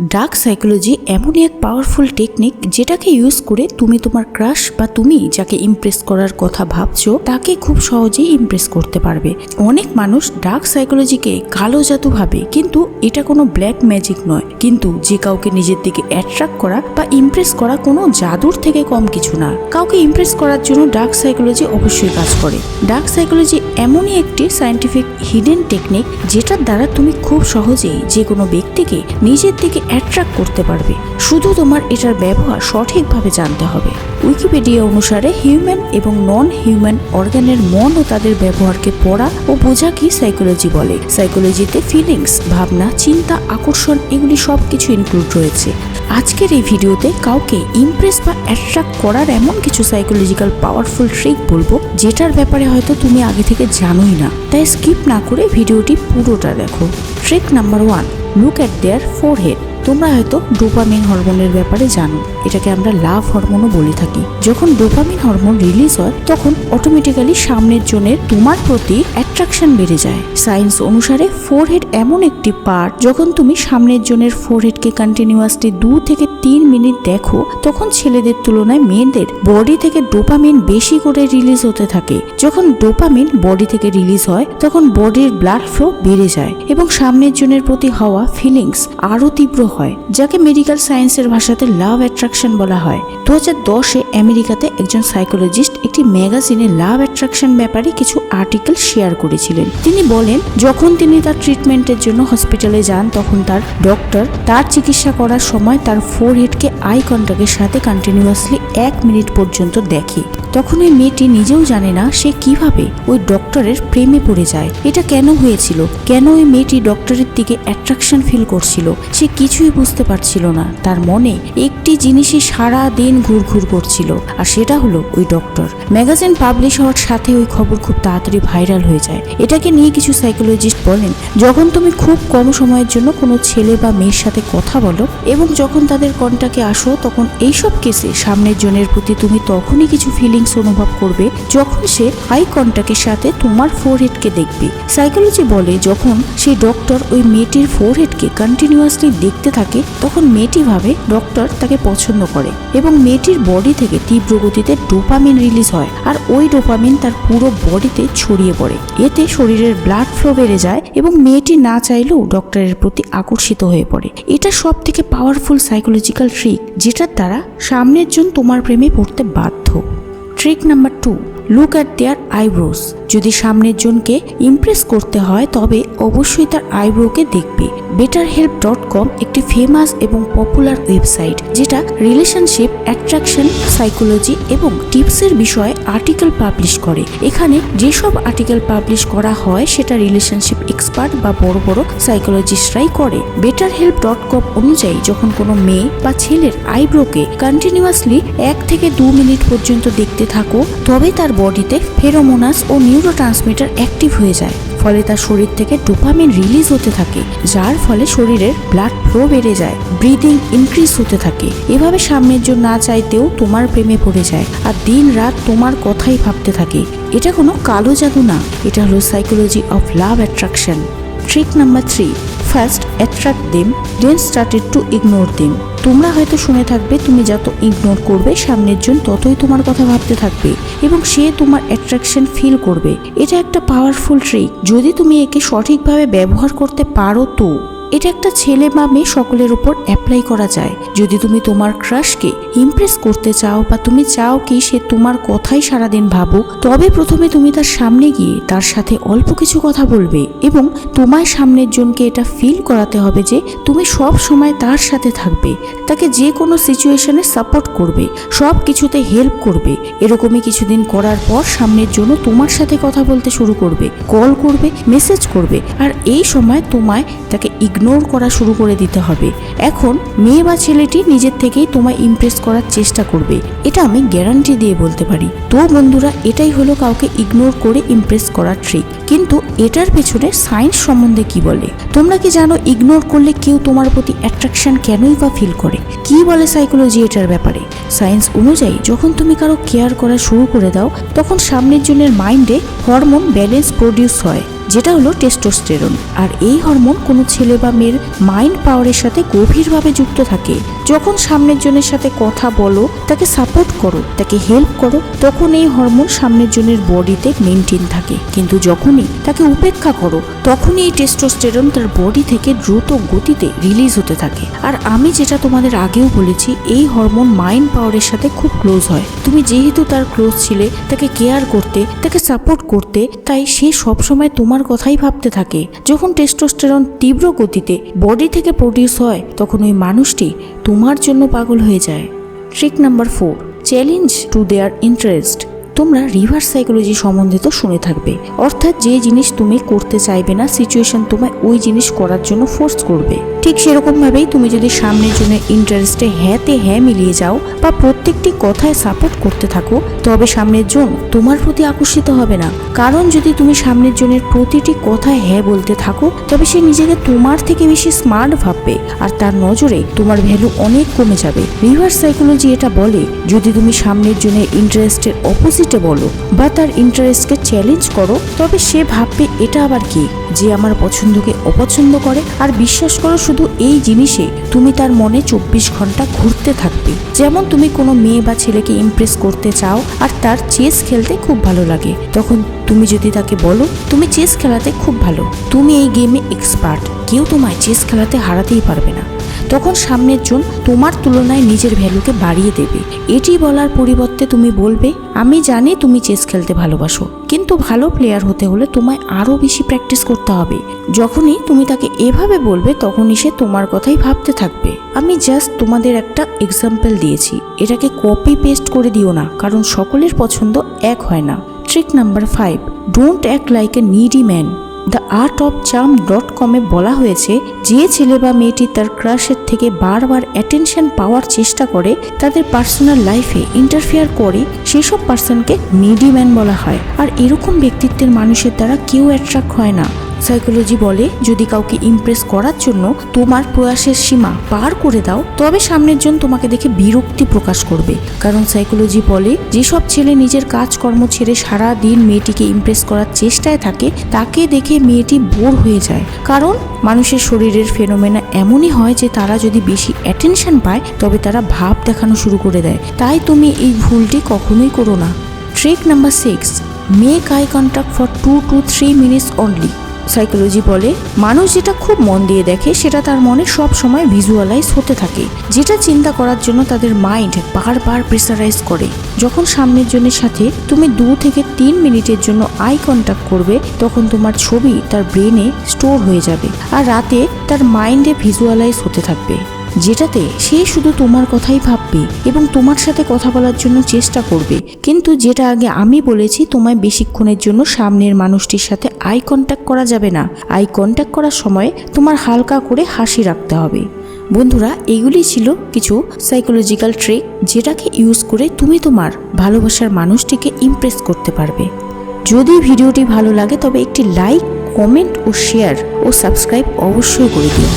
Dark psychology এমনই এক powerful technique যেটাকে ইউজ করে তুমি তোমার ক্রাশ বা তুমি যাকে ইমপ্রেস করার কথা ভাবছ, তাকে খুব সহজেই ইমপ্রেস করতে পারবে। অনেক মানুষ ডার্ক সাইকোলজিকে কালো জাদু ভাবে, কিন্তু এটা কোনো ব্ল্যাক ম্যাজিক নয়। কিন্তু যে কাউকে নিজের দিকে অ্যাট্রাক্ট করা বা ইমপ্রেস করা কোনো জাদুর থেকে কম কিছু না। কাউকে ইমপ্রেস করার জন্য ডার্ক সাইকোলজি অবশ্যই কাজ করে। ডার্ক সাইকোলজি এমনই একটি সায়েন্টিফিক হিডেন টেকনিক যেটার দ্বারা তুমি খুব সহজেই যে কোনো ব্যক্তিকে নিজের দিকে অ্যাট্রাক্ট করতে পারবে। শুধু তোমার এটার ব্যবহার সঠিকভাবে জানতে হবে। উইকিপিডিয়া অনুসারে হিউম্যান এবং নন হিউম্যান অর্গানের মন ও তাদের ব্যবহারকে পড়া ও বোঝাকে সাইকোলজি বলে। সাইকোলজিতে ফিলিংস ভাবনা, চিন্তা, আকর্ষণ এগুলি সব কিছু ইনক্লুড রয়েছে। আজকের এই ভিডিওতে কাউকে ইমপ্রেস বা অ্যাট্রাক্ট করার এমন কিছু সাইকোলজিক্যাল পাওয়ারফুল ট্রিক বলব যেটার ব্যাপারে হয়তো তুমি আগে থেকে জানোই না। তাই স্কিপ না করে ভিডিওটি পুরোটা দেখো। Trick number one look at their forehead তোমরা হয়তো ডোপামিন হরমোনের ব্যাপারে জানো। এটাকে আমরা লাভ হরমোনও বলে থাকি। যখন ডোপামিন হরমোন রিলিজ হয়, তখন অটোমেটিক্যালি সামনের জনের তোমার প্রতি অ্যাট্রাকশন বেড়ে যায়। সায়েন্স অনুসারে ফোরহেড এমন একটি পার্ট যখন তুমি সামনের জনের ফোরহেডকে কন্টিনিউয়াসলি দু থেকে তিন মিনিট দেখো, তখন ছেলেদের তুলনায় মেয়েদের বডি থেকে ডোপামিন বেশি করে রিলিজ হতে থাকে। যখন ডোপামিন বডি থেকে রিলিজ হয়, তখন বডির ব্লাড ফ্লো বেড়ে যায় এবং সামনের জনের প্রতি হওয়া ফিলিংস আরও তীব্র হয়, যাকে মেডিকেল সায়েন্সের ভাষাতে লাভ অ্যাট্রাকশন বলা হয়। দু হাজার দশে আমেরিকাতে একজন সাইকোলজিস্ট একটি ম্যাগাজিনে লাভ অ্যাট্রাকশন ব্যাপারে কিছু আর্টিকেল শেয়ার করেছিলেন। তিনি বলেন, যখন তিনি তার ট্রিটমেন্টের জন্য হসপিটালে যান, তখন তার ডক্টর তার চিকিৎসা করার সময় তার ফোর হেডকে আই কন্ট্যাক্টের সাথে কন্টিনিউয়াসলি এক মিনিট পর্যন্ত দেখে। তখন ওই মেয়েটি নিজেও জানে না সে কীভাবে ওই ডক্টরের প্রেমে পড়ে যায়। এটা কেন হয়েছিল? কেন ওই মেয়েটি ডক্টরের দিকে অ্যাট্রাকশন ফিল করছিল? সে কিছুই বুঝতে পারছিল না। তার মনে একটি জিনিসই সারা দিন ঘুরঘুর করছিল, আর সেটা হলো ওই ডক্টর ম্যাগাজিন পাবলিশ হওয়ার সাথে ওই খবর খুব তাড়াতাড়ি ভাইরাল হয়ে যায়। এটাকে নিয়ে কিছু সাইকোলজিস্ট বলেন, যখন তুমি খুব কম সময়ের জন্য কোনো ছেলে বা মেয়ের সাথে কথা বলো এবং যখন তাদের কন্টাকে আসো, তখন এইসব কেসে সামনের জনের প্রতি তুমি তখনই কিছু ফিলিংস অনুভব করবে, যখন সে আই কন্টাক্টের সাথে তোমার ফোরহেডকে দেখবে। সাইকোলজি বলে, যখন সেই ডক্টর ওই মেয়েটির ফোরহেডকে কন্টিনিউয়াসলি দেখতে থাকে, তখন মেয়েটি ভাবে ডক্টর তাকে পছন্দ করে এবং মেয়েটির বডি থেকে তীব্র গতিতে ডোপামিন রিলিজ হয় আর ওই ডোপামিন তার পুরো বডিতে ছড়িয়ে পড়ে। এতে শরীরের ব্লাড ফ্লো বেড়ে যায় এবং মেয়েটি না চাইলেও ডক্টরের প্রতি আকর্ষিত হয়ে পড়ে। এটা সব থেকে পাওয়ারফুল সাইকোলজিক্যাল ট্রিক যেটার দ্বারা সামনের জন তোমার প্রেমে পড়তে বাধ্য। Trick number two look at their eyebrows যদি সামনের জনকে ইমপ্রেস করতে হয়, তবে অবশ্যই তার আইব্রোকে দেখবে। বেটার হেল্প ডট কম একটি ফেমাস এবং পপুলার ওয়েবসাইট যেটা রিলেশনশিপ অ্যাট্রাকশন সাইকোলজি এবং টিপসের বিষয়ে আর্টিকেল পাবলিশ করে। এখানে যেসব আর্টিকেল পাবলিশ করা হয়, সেটা রিলেশনশিপ এক্সপার্ট বা বড় বড় সাইকোলজিস্টরাই করে। বেটার হেল্প ডট কম অনুযায়ী যখন কোনো মেয়ে বা ছেলের আইব্রোকে কন্টিনিউয়াসলি এক থেকে দু মিনিট পর্যন্ত দেখতে থাকো, তবে তার বডিতে ফেরোমোনাস ও নিউরো ট্রান্সমিটার অ্যাক্টিভ হয়ে যায়। ফলে তার শরীর থেকে ডোপামিন রিলিজ হতে থাকে, যার ফলে শরীরের ব্লাড ফ্লো বেড়ে যায় ব্রিদিং ইনক্রিজ হতে থাকে। এভাবে সামনের জন্য না চাইতেও তোমার প্রেমে পড়ে যায় আর দিন রাত তোমার কথাই ভাবতে থাকে। এটা কোনো কালো জাদু না, এটা হলো psychology of love attraction trick number three first attract them then started to ignore them তোমরা হয়তো শুনে থাকবে, তুমি যত ইগনোর করবে, সামনের জন ততই তোমার কথা ভাবতে থাকবে এবং সে তোমার অ্যাট্রাকশন ফিল করবে। এটা একটা পাওয়ারফুল ট্রিক যদি তুমি একে সঠিকভাবে ব্যবহার করতে পারো তো। এটা একটা ছেলে বা মেয়ে সকলের উপর অ্যাপ্লাই করা যায়। যদি তুমি তোমার ক্রাশকে ইমপ্রেস করতে চাও বা তুমি চাও কি সে তোমার কথাই সারাদিন ভাবুক, তবে প্রথমে তুমি তার সামনে গিয়ে তার সাথে অল্প কিছু কথা বলবে এবং তোমার সামনের জনকে এটা ফিল করাতে হবে যে তুমি সব সময় তার সাথে থাকবে। তাকে যে কোনো সিচুয়েশনে সাপোর্ট করবে, সব কিছুতে হেল্প করবে। এরকমই কিছুদিন করার পর সামনের জন্য তোমার সাথে কথা বলতে শুরু করবে কল করবে মেসেজ করবে, আর এই সময় তোমায় তাকে ইগনোর করা শুরু করে দিতে হবে। এখন, মেয়ে বা ছেলেটি নিজের থেকেই তোমায় ইমপ্রেস করার চেষ্টা করবে। এটা আমি গ্যারান্টি দিয়ে বলতে পারি। তো বন্ধুরা, এটাই হলো কাউকে ইগনোর করে ইমপ্রেস করার ট্রিক কিন্তু এটার পেছনে সায়েন্স সম্বন্ধে কি বলে? তোমরা কি জানো ইগনোর করলে কেউ তোমার প্রতি অ্যাট্রাকশন কেনই বা ফিল করে? কি বলে সাইকোলজি এটার ব্যাপারে? সায়েন্স অনুযায়ী যখন তুমি কারও কেয়ার করা শুরু করে দাও, তখন সামনের জনের মাইন্ডে হরমোন ব্যালেন্স প্রডিউস হয়, যেটা হলো টেস্টোস্টেরন। আর এই হরমোন কোনো ছেলে বা মেয়ের মাইন্ড পাওয়ারের সাথে গভীরভাবে যুক্ত থাকে। যখন সামনের জনের সাথে কথা বলো, তাকে সাপোর্ট করো, তাকে হেল্প করো, তখন এই হরমোন সামনের জনের বডিতে মেনটেন থাকে। কিন্তু যখনই তাকে উপেক্ষা করো, তখনই এই টেস্টোস্টেরন তার বডি থেকে দ্রুত গতিতে রিলিজ হতে থাকে। আর আমি যেটা তোমাদের আগেও বলেছি, এই হরমোন মাইন্ড পাওয়ারের সাথে খুব ক্লোজ হয়। তুমি যেহেতু তার ক্লোজ ছিলে, তাকে কেয়ার করতে, তাকে সাপোর্ট করতে, তাই সে সবসময় তোমার কথাই ভাবতে থাকে। যখন টেস্টোস্টেরন তীব্র গতিতে বডি থেকে প্রডিউস হয়, তখন ওই মানুষটি তোমার জন্য পাগল হয়ে যায়। Trick number four challenge to their interest তোমরা রিভার্স সাইকোলজি সম্বন্ধে তো শুনে থাকবে। অর্থাৎ যে জিনিস তুমি করতে চাইবে না সিচুয়েশন তোমায় ওই জিনিস করার জন্য ফোর্স করবে। ঠিক সেরকমভাবেই তুমি যদি সামনের জন্য ইন্টারেস্টে হ্যাঁতে হ্যাঁ মিলিয়ে যাও বা প্রত্যেকটি কথায় সাপোর্ট করতে থাকো, তবে সামনের জন তোমার প্রতি আকর্ষিত হবে না। কারণ যদি তুমি সামনের জনের প্রতিটি কথায় হ্যাঁ বলতে থাকো, তবে সে নিজেকে তোমার থেকে বেশি স্মার্ট ভাববে আর তার নজরে তোমার ভ্যালু অনেক কমে যাবে। রিভার্স সাইকোলজি এটা বলে, যদি তুমি সামনের জনের ইন্টারেস্টের অপোজিটে বলো বা তার ইন্টারেস্টকে চ্যালেঞ্জ করো, তবে সে ভাববে এটা আবার কি? যে আমার পছন্দকে অপছন্দ করে, আর বিশ্বাস করো শুধু এই জিনিসে তুমি তার মনে চব্বিশ ঘণ্টা ঘুরতে থাকবে। যেমন তুমি কোনো মেয়ে বা ছেলেকে ইমপ্রেস করতে চাও, আর তার চেস খেলতে খুব ভালো লাগে। তখন তুমি যদি তাকে বলো, তুমি চেস খেলাতে খুব ভালো। তুমি এই গেমে এক্সপার্ট কেউ তোমায় চেস খেলাতে হারাতেই পারবে না। তখন সামনের জন তোমার তুলনায় নিজের ভ্যালুকে বাড়িয়ে দেবে। এটি বলার পরিবর্তে তুমি বলবে, আমি জানি তুমি চেস খেলতে ভালোবাসো, কিন্তু ভালো প্লেয়ার হতে হলে তোমায় আরও বেশি প্র্যাকটিস করতে হবে। যখনই তুমি তাকে এভাবে বলবে, তখনই সে তোমার কথাই ভাবতে থাকবে। আমি জাস্ট তোমাদের একটা এক্সাম্পল দিয়েছি। এটাকে কপি পেস্ট করে দিও না, কারণ সকলের পছন্দ এক হয় না। Trick number five don't act like a needy man the art of charm dot কমে বলা হয়েছে, যে ছেলে বা মেয়েটি তার ক্রাশের থেকে বারবার অ্যাটেনশন পাওয়ার চেষ্টা করে, তাদের পার্সোনাল লাইফে ইন্টারফেয়ার করে, সেসব পার্সনকে নিডি ম্যান বলা হয়। আর এরকম ব্যক্তিত্বের মানুষের দ্বারা কেউ অ্যাট্রাক্ট হয় না। সাইকোলজি বলে, যদি কাউকে ইমপ্রেস করার জন্য তোমার প্রয়াসের সীমা পার করে দাও, তবে সামনের জন তোমাকে দেখে বিরক্তি প্রকাশ করবে। কারণ সাইকোলজি বলে, যেসব ছেলে নিজের কাজকর্ম ছেড়ে সারা দিন মেয়েটিকে ইমপ্রেস করার চেষ্টায় থাকে, তাকে দেখে মেয়েটি বোর হয়ে যায়। কারণ মানুষের শরীরের ফেনোমেনা এমনই হয় যে তারা যদি বেশি অ্যাটেনশন পায়, তবে তারা ভাব দেখানো শুরু করে দেয়। তাই তুমি এই ভুলটি কখনোই করো না। Trick number six make eye contact for two two three minutes only psychology বলে, মানুষ যেটা খুব মন দিয়ে দেখে, সেটা তার মনে সব সময় ভিজুয়ালাইজ হতে থাকে। যেটা চিন্তা করার জন্য তাদের মাইন্ড বারবার প্রেসারাইজ করে। যখন সামনের জনের সাথে তুমি দু থেকে তিন মিনিটের জন্য আই কন্ট্যাক্ট করবে, তখন তোমার ছবি তার ব্রেনে স্টোর হয়ে যাবে। আর রাতে তার মাইন্ডে ভিজুয়ালাইজ হতে থাকবে। যেটাতে সে শুধু তোমার কথাই ভাববে এবং তোমার সাথে কথা বলার জন্য চেষ্টা করবে। কিন্তু যেটা আগে আমি বলেছি, তোমায় বেশিক্ষণের জন্য সামনের মানুষটির সাথে আই কন্ট্যাক্ট করা যাবে না। আই কন্ট্যাক্ট করার সময় তোমার হালকা করে হাসি রাখতে হবে। বন্ধুরা, এগুলি ছিল কিছু সাইকোলজিক্যাল ট্রিক যেটাকে ইউজ করে তুমি তোমার ভালোবাসার মানুষটিকে ইমপ্রেস করতে পারবে। যদি ভিডিওটি ভালো লাগে, তবে একটি লাইক কমেন্ট ও শেয়ার ও সাবস্ক্রাইব অবশ্যই করে দিও।